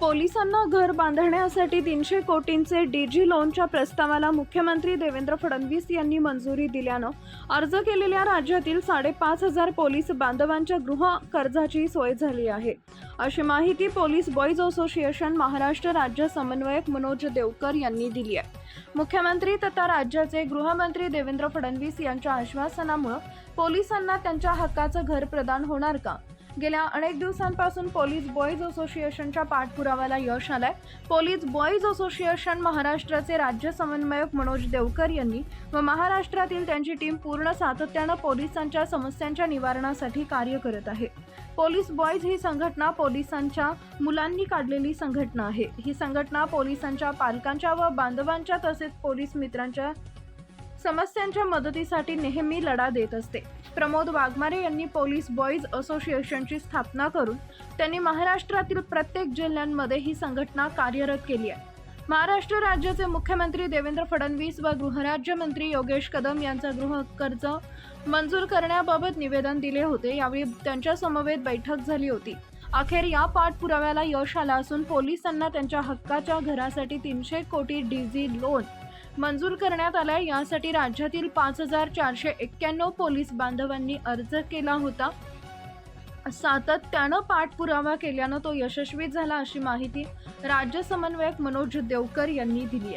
पोलिसांना घर बांधण्यासाठी तीनशे कोटींचे डीजी लोनच्या प्रस्तावाला मुख्यमंत्री देवेंद्र फडणवीस यांनी मंजुरी दिल्यानं अर्ज केलेल्या राज्यातील साडेपाच हजार पोलीस बांधवांच्या गृह कर्जाची सोय झाली आहे. अशी माहिती पोलीस बॉईज असोसिएशन महाराष्ट्र राज्य समन्वयक मनोज देवकर यांनी दिली आहे. मुख्यमंत्री तथा राज्याचे गृहमंत्री देवेंद्र फडणवीस यांच्या आश्वासनामुळे पोलिसांना त्यांच्या हक्काचं घर प्रदान होणार का? गेल्या अनेक दिवसांपासून पोलीस बॉईज असोसिएशनच्या पाठपुराव्याला यश आलंय. पोलीस बॉईज असोसिएशन महाराष्ट्राचे राज्य समन्वयक मनोज देवकर यांनी व महाराष्ट्रातील त्यांची टीम पूर्ण सातत्यानं पोलिसांच्या समस्यांच्या निवारणासाठी कार्य करत आहे. पोलीस बॉईज ही संघटना पोलिसांच्या मुलांनी काढलेली संघटना आहे. ही संघटना पोलिसांच्या पालकांच्या व बांधवांच्या तसेच पोलीस मित्रांच्या समस्यांच्या मदतीसाठी नेहमी लढा देत असते. प्रमोद वाघमारे यांनी पोलीस बॉईज असोसिएशनची स्थापना करून त्यांनी महाराष्ट्रातील प्रत्येक जिल्ह्यांमध्ये ही संघटना कार्यरत केली आहे. महाराष्ट्र राज्याचे मुख्यमंत्री देवेंद्र फडणवीस व गृहराज्यमंत्री योगेश कदम यांचा गृह कर्ज मंजूर करण्याबाबत निवेदन दिले होते. यावेळी त्यांच्या समवेत बैठक झाली होती. अखेर या पाठपुराव्याला यश आलं असून पोलिसांना त्यांच्या हक्काच्या घरासाठी तीनशे कोटी डीझी लोन मंजूर करण्यात आलाय. यासाठी राज्यातील पाच हजार चारशे एक्क्याण्णव पोलीस बांधवांनी अर्ज केला होता. सातत्यानं पाठपुरावा केल्यानं तो यशस्वी झाला अशी माहिती राज्य समन्वयक मनोज देवकर यांनी दिली आहे.